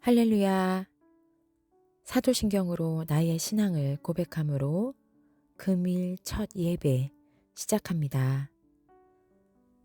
할렐루야. 사도신경으로 나의 신앙을 고백함으로 금일 첫 예배 시작합니다.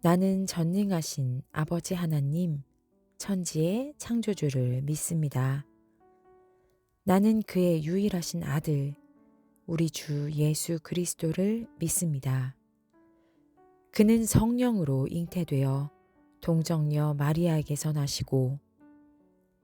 나는 전능하신 아버지 하나님, 천지의 창조주를 믿습니다. 나는 그의 유일하신 아들, 우리 주 예수 그리스도를 믿습니다. 그는 성령으로 잉태되어 동정녀 마리아에게서 나시고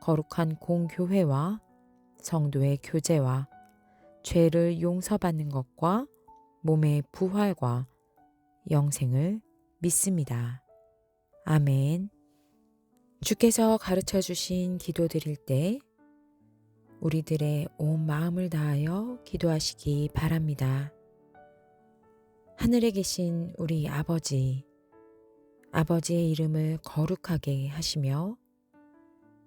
거룩한 공교회와 성도의 교제와 죄를 용서받는 것과 몸의 부활과 영생을 믿습니다. 아멘. 주께서 가르쳐 주신 기도 드릴 때 우리들의 온 마음을 다하여 기도하시기 바랍니다. 하늘에 계신 우리 아버지, 아버지의 이름을 거룩하게 하시며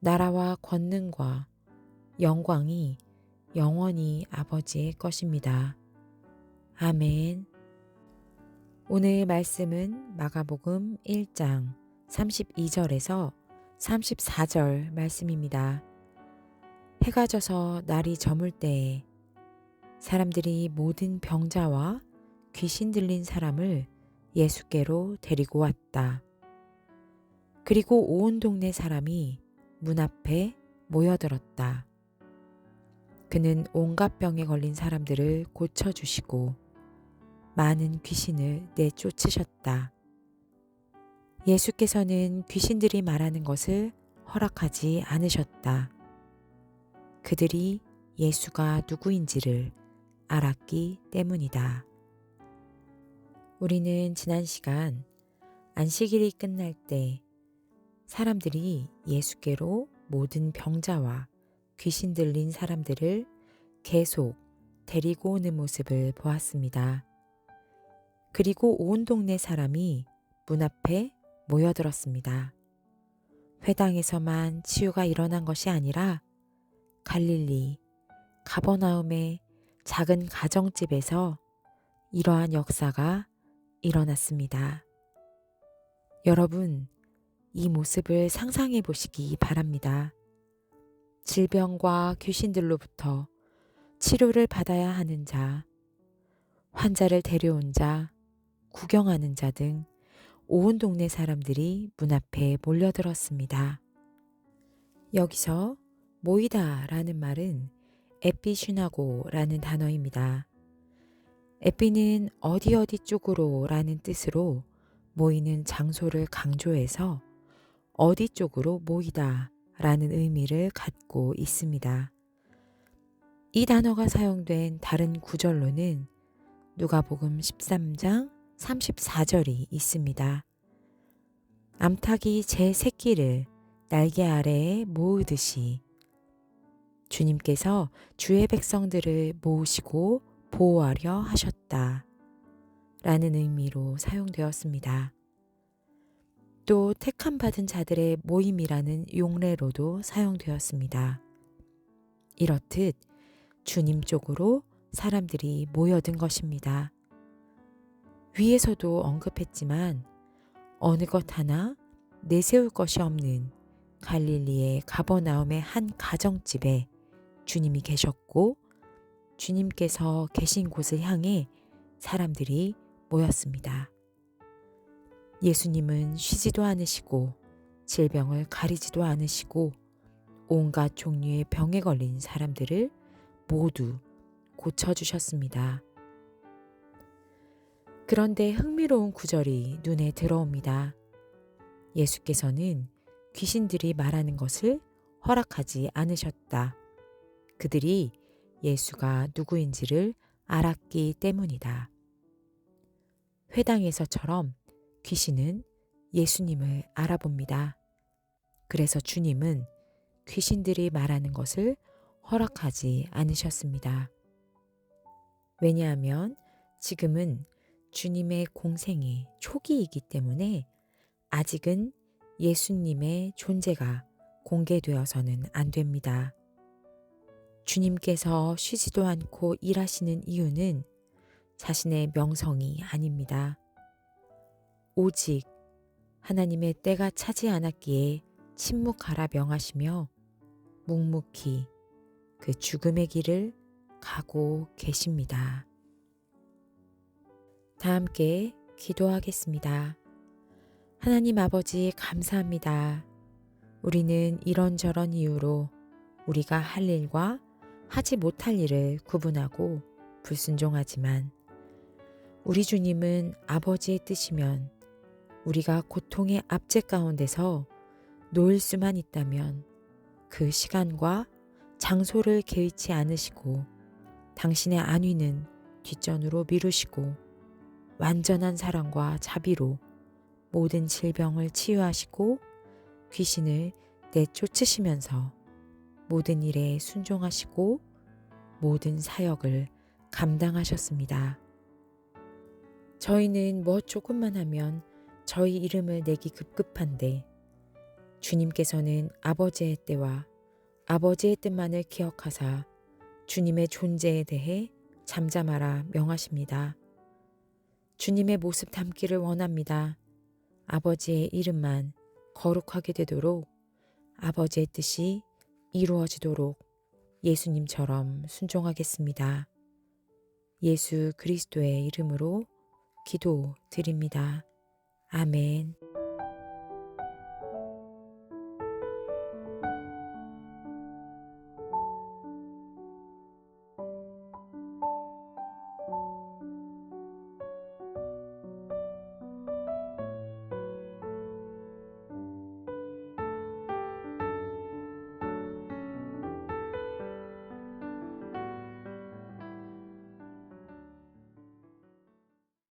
나라와 권능과 영광이 영원히 아버지의 것입니다. 아멘. 오늘 말씀은 마가복음 1장 32절에서 34절 말씀입니다. 해가 져서 날이 저물 때에 사람들이 모든 병자와 귀신 들린 사람을 예수께로 데리고 왔다. 그리고 온 동네 사람이 문 앞에 모여들었다. 그는 온갖 병에 걸린 사람들을 고쳐주시고 많은 귀신을 내쫓으셨다. 예수께서는 귀신들이 말하는 것을 허락하지 않으셨다. 그들이 예수가 누구인지를 알았기 때문이다. 우리는 지난 시간 안식일이 끝날 때 사람들이 예수께로 모든 병자와 귀신 들린 사람들을 계속 데리고 오는 모습을 보았습니다. 그리고 온 동네 사람이 문 앞에 모여들었습니다. 회당에서만 치유가 일어난 것이 아니라 갈릴리, 가버나움의 작은 가정집에서 이러한 역사가 일어났습니다. 여러분, 이 모습을 상상해 보시기 바랍니다. 질병과 귀신들로부터 치료를 받아야 하는 자, 환자를 데려온 자, 구경하는 자 등 온 동네 사람들이 문 앞에 몰려들었습니다. 여기서 모이다 라는 말은 에피슈나고 라는 단어입니다. 에피는 어디 어디 쪽으로 라는 뜻으로 모이는 장소를 강조해서 어디 쪽으로 모이다 라는 의미를 갖고 있습니다. 이 단어가 사용된 다른 구절로는 누가복음 13장 34절이 있습니다. 암탉이 제 새끼를 날개 아래에 모으듯이 주님께서 주의 백성들을 모으시고 보호하려 하셨다. 라는 의미로 사용되었습니다. 또 택함 받은 자들의 모임이라는 용례로도 사용되었습니다. 이렇듯 주님 쪽으로 사람들이 모여든 것입니다. 위에서도 언급했지만 어느 것 하나 내세울 것이 없는 갈릴리의 가버나움의 한 가정집에 주님이 계셨고 주님께서 계신 곳을 향해 사람들이 모였습니다. 예수님은 쉬지도 않으시고 질병을 가리지도 않으시고 온갖 종류의 병에 걸린 사람들을 모두 고쳐주셨습니다. 그런데 흥미로운 구절이 눈에 들어옵니다. 예수께서는 귀신들이 말하는 것을 허락하지 않으셨다. 그들이 예수가 누구인지를 알았기 때문이다. 회당에서처럼 귀신은 예수님을 알아봅니다. 그래서 주님은 귀신들이 말하는 것을 허락하지 않으셨습니다. 왜냐하면 지금은 주님의 공생의 초기이기 때문에 아직은 예수님의 존재가 공개되어서는 안 됩니다. 주님께서 쉬지도 않고 일하시는 이유는 자신의 명성이 아닙니다. 오직 하나님의 때가 차지 않았기에 침묵하라 명하시며 묵묵히 그 죽음의 길을 가고 계십니다. 다 함께 기도하겠습니다. 하나님 아버지 감사합니다. 우리는 이런저런 이유로 우리가 할 일과 하지 못할 일을 구분하고 불순종하지만 우리 주님은 아버지의 뜻이면 우리가 고통의 압제 가운데서 놓일 수만 있다면 그 시간과 장소를 개의치 않으시고 당신의 안위는 뒷전으로 미루시고 완전한 사랑과 자비로 모든 질병을 치유하시고 귀신을 내쫓으시면서 모든 일에 순종하시고 모든 사역을 감당하셨습니다. 저희는 뭐 조금만 하면 저희 이름을 내기 급급한데 주님께서는 아버지의 때와 아버지의 뜻만을 기억하사 주님의 존재에 대해 잠잠하라 명하십니다. 주님의 모습 담기를 원합니다. 아버지의 이름만 거룩하게 되도록 아버지의 뜻이 이루어지도록 예수님처럼 순종하겠습니다. 예수 그리스도의 이름으로 기도 드립니다. 아멘.